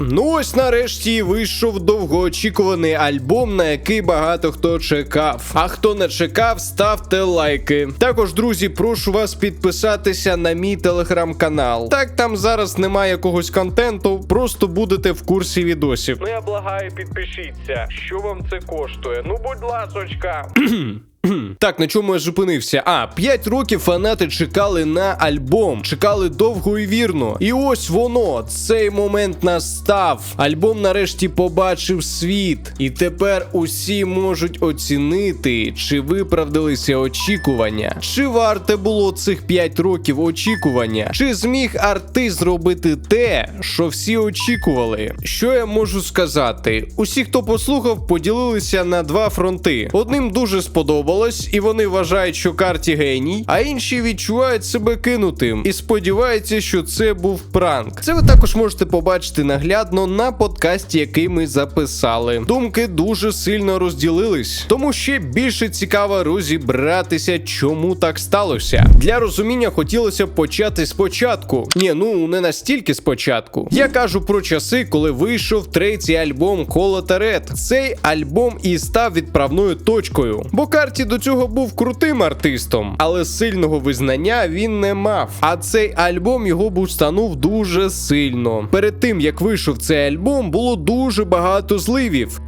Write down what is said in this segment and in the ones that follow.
Ну ось нарешті вийшов довгоочікуваний альбом, на який багато хто чекав. А хто не чекав, ставте лайки. Також, друзі, прошу вас підписатися на мій телеграм-канал. Так там зараз немає якогось контенту, просто будете в курсі відосів. Ну я благаю, підпишіться. Що вам це коштує? Ну будь ласочка. Так, на чому я зупинився? А, 5 років фанати чекали на альбом, чекали довго і вірно. І ось воно, цей момент настав. Альбом нарешті побачив світ. І тепер усі можуть оцінити, чи виправдалися очікування, чи варте було цих 5 років очікування, чи зміг артист зробити те, що всі очікували. Що я можу сказати? Усі, хто послухав, поділилися на два фронти. Одним дуже сподобалось, і вони вважають, що карті геній, а інші відчувають себе кинутим і сподіваються, що це був пранк. Це ви також можете побачити наглядно на подкасті, який ми записали. Думки дуже сильно розділились, тому ще більше цікаво розібратися, чому так сталося. Для розуміння хотілося б почати спочатку. Ні, ну не настільки спочатку. Я кажу про часи, коли вийшов третій альбом Кола Ред. Цей альбом і став відправною точкою. Бо карті до цього був крутим артистом, але сильного визнання він не мав. А цей альбом його бустанув дуже сильно. Перед тим як вийшов цей альбом, було дуже багато зливів.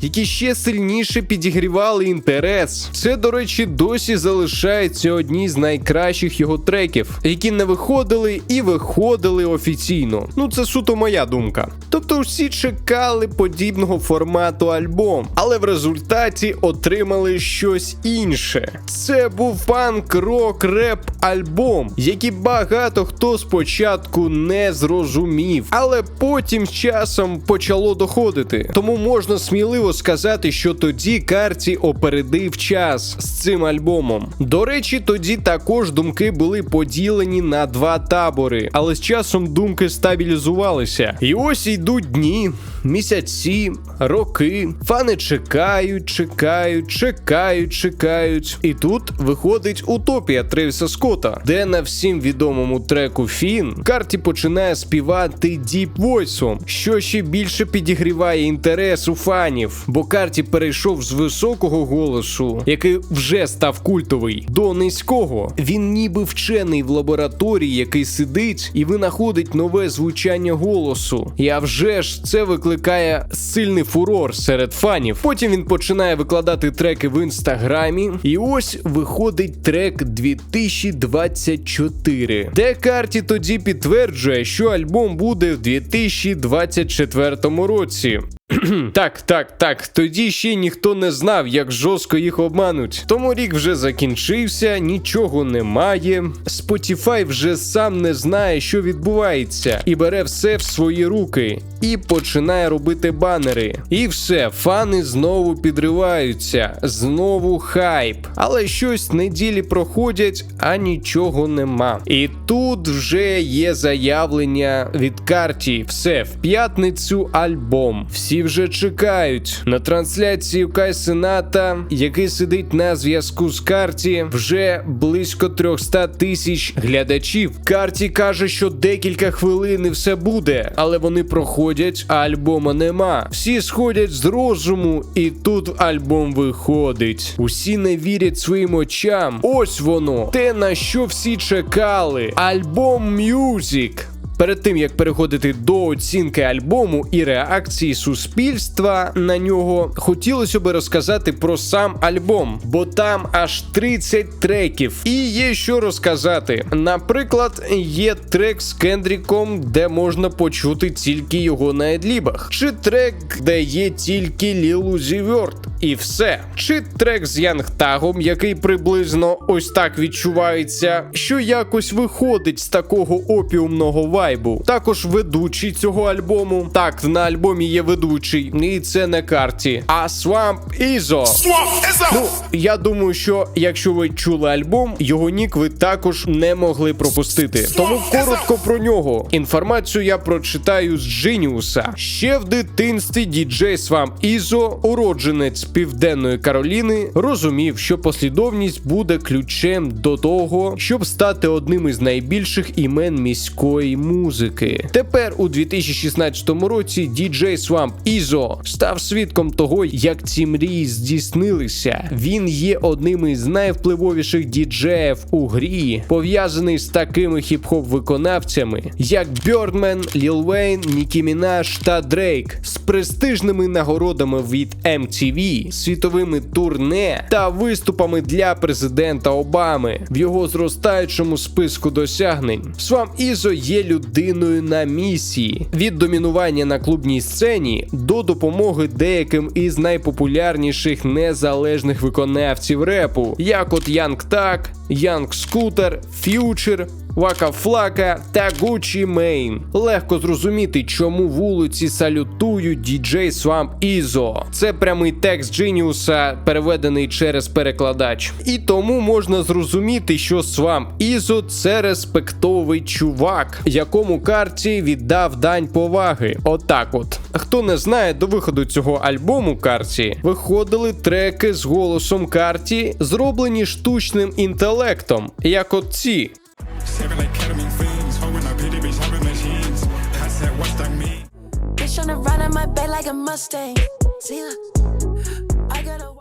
Які ще сильніше підігрівали інтерес. Це, до речі, досі залишається одні з найкращих його треків, які не виходили і виходили офіційно. Ну це суто моя думка. Тобто всі чекали подібного формату альбом, але в результаті отримали щось інше. Це був панк рок реп альбом, який багато хто спочатку не зрозумів, але потім з часом почало доходити. Тому можна сміливо сказати, що тоді карті опередив час з цим альбомом. До речі, тоді також думки були поділені на два табори, але з часом думки стабілізувалися. І ось йдуть дні, місяці, роки. Фани чекають, чекають, чекають, чекають. І тут виходить утопія Тревіса Скотта, де на всім відомому треку Фін карті починає співати діп войсом, що ще більше підігріває інтерес у фанів, бо карті перейшов з високого голосу, який вже став культовий, до низького. Він ніби вчений в лабораторії, який сидить і винаходить нове звучання голосу. І а вже ж це викликає сильний фурор серед фанів. Потім він починає викладати треки в інстаграмі, і ось виходить трек 2024, де карті тоді підтверджує, що альбом буде в 2024 році. Так, так, так. Тоді ще ніхто не знав, як жорстко їх обмануть. Тому рік вже закінчився, нічого немає. Spotify вже сам не знає, що відбувається, і бере все в свої руки і починає робити банери. І все, фани знову підриваються, знову хайп. Але щось неділі проходять, а нічого нема. І тут вже є заявлення від карті. Все, в п'ятницю альбом. Всі вже чекають. На трансляції Кай Сената, який сидить на зв'язку з карті, вже близько 300 тисяч глядачів. Карті каже, що декілька хвилин і все буде, але вони проходять, а альбома нема. Всі сходять з розуму, і тут альбом виходить. Усі не вірять своїм очам. Ось воно, те на що всі чекали. Альбом Мюзік. Перед тим як переходити до оцінки альбому і реакції суспільства на нього, хотілося би розказати про сам альбом, бо там аж 30 треків, і є що розказати. Наприклад, є трек з Кендріком, де можна почути тільки його на едлібах, чи трек, де є тільки Uzi Vert, і все. Чи трек з Янгтагом, який приблизно ось так відчувається, що якось виходить з такого опіумного вайбу. Також ведучий цього альбому. Так, на альбомі є ведучий, і це не карті, а Swamp Ізо. Swamp Ну, я думаю, що якщо ви чули альбом, його нік ви також не могли пропустити. Тому коротко про нього. Інформацію я прочитаю з Джиніуса. Ще в дитинстві діджей Свам Ізо, уродженець Південної Кароліни, розумів, що послідовність буде ключем до того, щоб стати одним із найбільших імен міської музики. Тепер у 2016 році діджей Swamp Ізо став свідком того, як ці мрії здійснилися. Він є одним із найвпливовіших діджеїв у грі, пов'язаний з такими хіп-хоп виконавцями, як Бьордмен, Ліл Вейн, Нікі Мінаш та Дрейк, з престижними нагородами від MTV, світовими турне та виступами для президента Обами в його зростаючому списку досягнень. Свам Ізо є людиною на місії від домінування на клубній сцені до допомоги деяким із найпопулярніших незалежних виконавців репу, як от Янг Так, Янг Скутер, Ф'ючер. Вака Флака та Гучі Мейн. Легко зрозуміти, чому вулиці салютують діджей Swamp Ізо. Це прямий текст Джиніуса, переведений через перекладач. І тому можна зрозуміти, що Swamp Ізо це респектовий чувак, якому Карті віддав дань поваги. Отак от. Хто не знає, до виходу цього альбому Карті виходили треки з голосом Карті, зроблені штучним інтелектом, як от ці.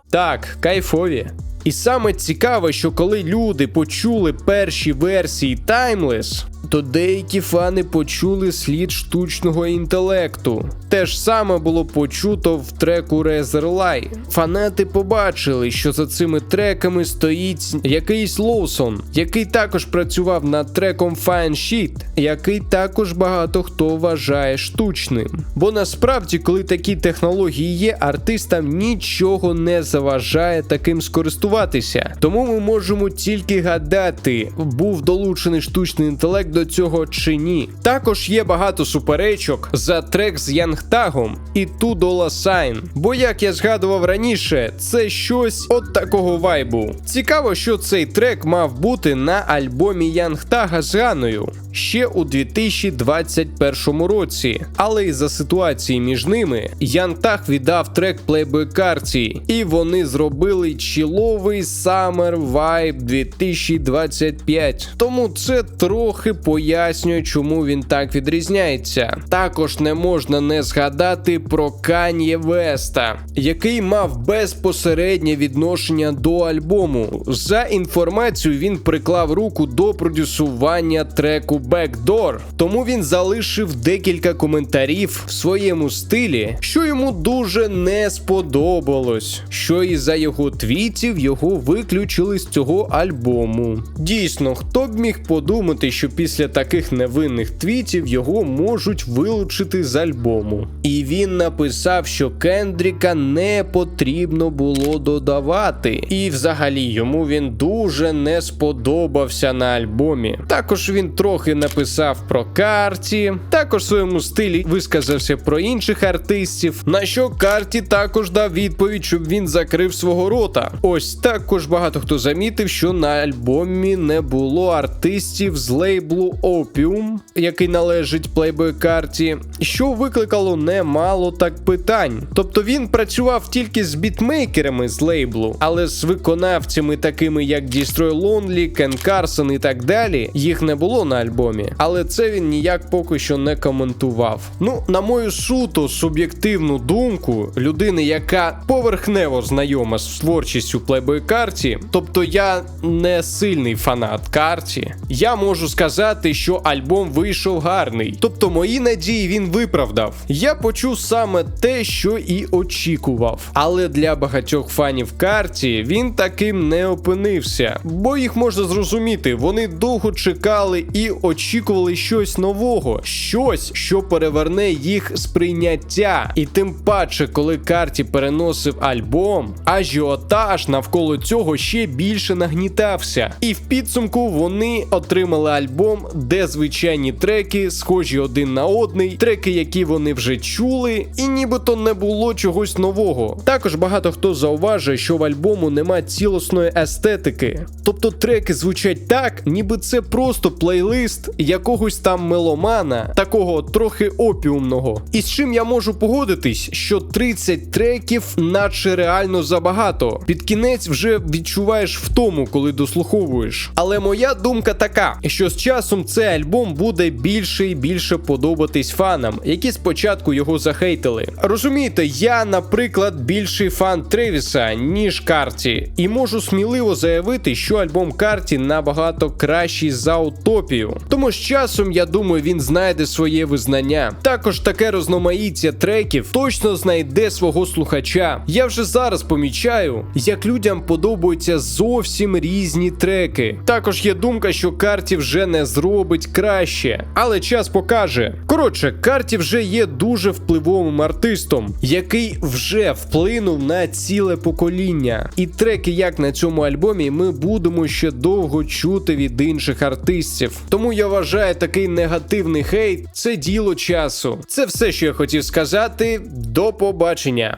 Так, кайфові. І саме цікаве, що коли люди почули перші версії Timeless, то деякі фани почули слід штучного інтелекту. Те ж саме було почуто в треку Razorlight. Фанати побачили, що за цими треками стоїть якийсь Лоусон, який також працював над треком Fine Shit, який також багато хто вважає штучним. Бо насправді, коли такі технології є, артистам нічого не заважає таким скористуватися. Тому ми можемо тільки гадати, був долучений штучний інтелект до цього чи ні. Також є багато суперечок за трек з Янгтагом і Ту Дола Сайн. Бо як я згадував раніше, це щось от такого вайбу. Цікаво, що цей трек мав бути на альбомі Янгтага з Ганою. Ще у 2021 році, але із-за ситуації між ними Янтаг віддав трек Playboy Карті, і вони зробили чіловий Summer Vibe 2025. Тому це трохи пояснює, чому він так відрізняється. Також не можна не згадати про Кан'є Веста, який мав безпосереднє відношення до альбому. За інформацією, він приклав руку до продюсування треку Backdoor, тому він залишив декілька коментарів в своєму стилі, що йому дуже не сподобалось. Що із-за його твітів його виключили з цього альбому. Дійсно, хто б міг подумати, що після таких невинних твітів його можуть вилучити з альбому. І він написав, що Кендріка не потрібно було додавати. І взагалі йому він дуже не сподобався на альбомі. Також він трохи написав про карті, також в своєму стилі висказався про інших артистів. На що карті також дав відповідь, щоб він закрив свого рота. Ось також багато хто замітив, що на альбомі не було артистів з лейблу Opium, який належить Playboy карті, що викликало немало так питань. Тобто він працював тільки з бітмейкерами з лейблу, але з виконавцями, такими як Destroy Lonely, Кен Карсон і так далі, їх не було на альбомі. Але це він ніяк поки що не коментував. Ну, на мою суто суб'єктивну думку, людини, яка поверхнево знайома з творчістю Playboy карті, тобто я не сильний фанат карті, я можу сказати, що альбом вийшов гарний. Тобто мої надії він виправдав. Я почув саме те, що і очікував. Але для багатьох фанів карті він таким не опинився, бо їх можна зрозуміти, вони довго чекали і очікували щось нового, щось, що переверне їх сприйняття. І тим паче, коли карті переносив альбом, ажіотаж навколо цього ще більше нагнітався. І в підсумку вони отримали альбом де звичайні треки, схожі один на одний, треки, які вони вже чули, і нібито не було чогось нового. Також багато хто зауважує, що в альбому нема цілісної естетики. Тобто треки звучать так, ніби це просто плейлист якогось там меломана, такого трохи опіумного. І з чим я можу погодитись, що 30 треків, наче реально забагато. Під кінець вже відчуваєш втому, коли дослуховуєш. Але моя думка така, що з часом цей альбом буде більше і більше подобатись фанам, які спочатку його захейтили. Розумієте, я, наприклад, більший фан Тревіса, ніж Карті, і можу сміливо заявити, що альбом Карті набагато кращий за утопію. Тому з часом, я думаю, він знайде своє визнання. Також таке розноманіття треків точно знайде свого слухача. Я вже зараз помічаю, як людям подобаються зовсім різні треки. Також є думка, що Карті вже не зробить краще, але час покаже. Коротше, Карті вже є дуже впливовим артистом, який вже вплинув на ціле покоління. І треки, як на цьому альбомі, ми будемо ще довго чути від інших артистів. Тому я вважаю такий негативний хейт це діло часу. Це все, що я хотів сказати. До побачення.